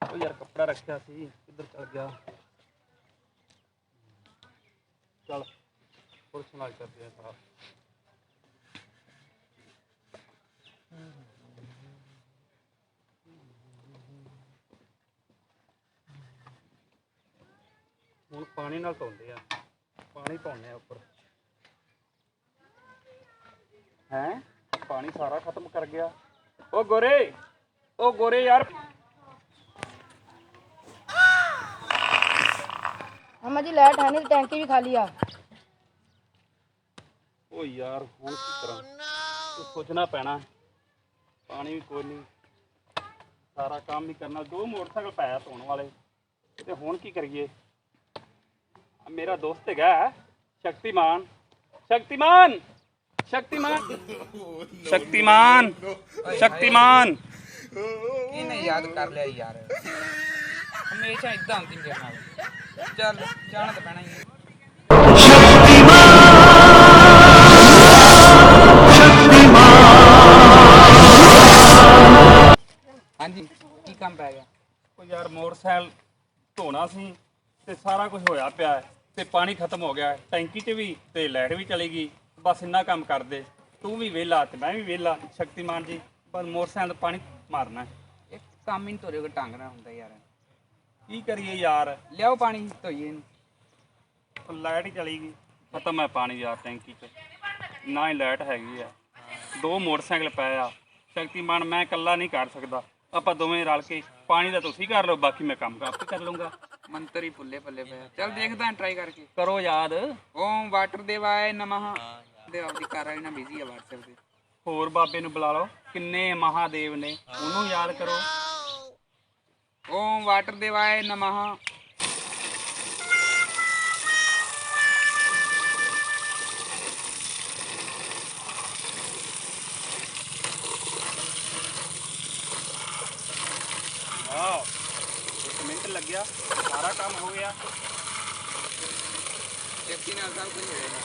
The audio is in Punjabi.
ਉਹ ਯਾਰ ਕੱਪੜਾ ਰੱਖਿਆ ਸੀ, ਕਿੱਧਰ ਚਲ ਗਿਆ? ਚਲ ਪੁਲਿਸ ਨਾਲ ਕਰਦੇ ਆ ਸਾਰਾ ਹੁਣ ਪਾਣੀ ਨਾਲ ਧੋਂਦੇ ਆ। ਪਾਣੀ ਪਾਉਂਦੇ ਆ ਉੱਪਰ। ਹੈ? ਪਾਣੀ ਸਾਰਾ ਖਤਮ ਕਰ ਗਿਆ। ਉਹ ਗੋਰੇ ਉਹ ਗੋਰੇ ਯਾਰ। ਅਮਾ ਜੀ ਲਾਈਟ ਹੈ ਨਹੀਂ ਟੈਂਕੀ ਵੀ ਖਾਲੀ ਆ। ਓ ਯਾਰ ਹੁਣ ਕੀ ਕਰਾਂ? ਸੋਚਣਾ ਪੈਣਾ। ਪਾਣੀ ਵੀ ਕੋਈ ਨਹੀਂ। ਸਾਰਾ ਕੰਮ ਹੀ ਕਰਨਾ। ਦੋ ਮੋਟਰਸਾਈਕਲ ਪਾਇਆ ਧੋਣ ਵਾਲੇ। ਤੇ ਹੁਣ ਕੀ ਕਰੀਏ? ਆਹ ਮੇਰਾ ਦੋਸਤ ਹੈਗਾ ਸ਼ਕਤੀਮਾਨ। ਸ਼ਕਤੀਮਾਨ! ਸ਼ਕਤੀਮਾਨ! ਸ਼ਕਤੀਮਾਨ! ਸ਼ਕਤੀਮਾਨ। ਇਹਨੇ ਯਾਦ ਕਰ ਲਿਆ ਯਾਰ। ਹਮੇਸ਼ਾ ਇਦਾਂ ਹੁੰਦੀ ਮੇਰੇ ਨਾਲ। ਚੱਲ ਜਾਣਾ ਤਾਂ ਪੈਣਾ ਹੀ ਹੈ। ਹਾਂਜੀ ਕੀ ਕੰਮ ਪੈ ਗਿਆ? ਉਹ ਯਾਰ ਮੋਟਰਸਾਈਕਲ ਧੋਣਾ ਸੀ ਤੇ ਸਾਰਾ ਕੁਝ ਹੋਇਆ ਪਿਆ ਹੈ ਤੇ ਪਾਣੀ ਖਤਮ ਹੋ ਗਿਆ ਹੈ। ਟੈਂਕੀ 'ਚ ਵੀ ਤੇ ਲਾਈਟ ਵੀ ਚਲੀ ਗਈ। ਬਸ ਇੰਨਾ ਕੰਮ ਕਰਦੇ। ਤੂੰ ਵੀ ਵਿਹਲਾ ਤੇ ਮੈਂ ਵੀ ਵਿਹਲਾ ਸ਼ਕਤੀਮਾਨ ਜੀ ਬਸ ਮੋਟਰਸਾਈਕਲ ਦਾ ਪਾਣੀ ਮਾਰਨਾ ਹੈ। ਇਹ ਕੰਮ ਹੀ ਨੀ ਤੋਰੇ ਕੋ ਢੰਗ ਨਾਲ ਹੁੰਦਾ ਯਾਰ। ਕੀ ਕਰੀਏ ਯਾਰ? ਲਿਆਓ ਪਾਣੀ ਧੋਈਏ ਇਹਨੂੰ। ਲਾਈਟ ਹੀ ਚਲੀ ਗਈ। ਖਤਮ ਹੈ ਪਾਣੀ ਯਾਰ ਟੈਂਕੀ 'ਚ। ਨਾ ਹੀ ਲਾਈਟ ਹੈਗੀ ਆ। ਦੋ ਮੋਟਰਸਾਈਕਲ ਪਏ ਆ। ਸ਼ਕਤੀਮਾਨ ਮੈਂ ਇਕੱਲਾ ਨਹੀਂ ਕਰ ਸਕਦਾ। ਆਪਾਂ ਦੋਵੇਂ ਰਲ ਕੇ ਪਾਣੀ ਦਾ ਤੁਸੀਂ ਕਰ ਲਓ ਬਾਕੀ ਮੈਂ ਕੰਮ ਆਪੇ ਕਰ ਲਵਾਂਗਾ ਮੰਤਰ ਭੁੱਲੇ ਭੱਲੇ ਪਿਆ ਚੱਲ ਦੇਖਦਾ ਟਰਾਈ ਕਰਕੇ। ਕਰੋ ਯਾਦ। ਓਮ ਵਾਟਰ ਦੇਵਾਏ ਨਮః। ਦੇ ਆਪਦੀ ਘਰ ਵਾਲੀ ਨਾਲ ਬਿਜ਼ੀ ਆ WhatsApp ਤੇ। ਹੋਰ ਬਾਬੇ ਨੂੰ ਬੁਲਾ ਲਓ ਕਿੰਨੇ ਮਹਾਦੇਵ ਨੇ ਉਹਨੂੰ ਯਾਦ ਕਰੋ। ਓਮ ਵਾਟਰ ਦੇਵਾਏ ਨਮః। ਵਾਓ ਇੱਕ ਮਿੰਟ ਲੱਗਿਆ ਸਾਰਾ ਕੰਮ ਹੋ ਗਿਆ। ਸੇਫਟੀ ਨਾਲ ਸਭ ਕੁਝ ਹੋਏਗਾ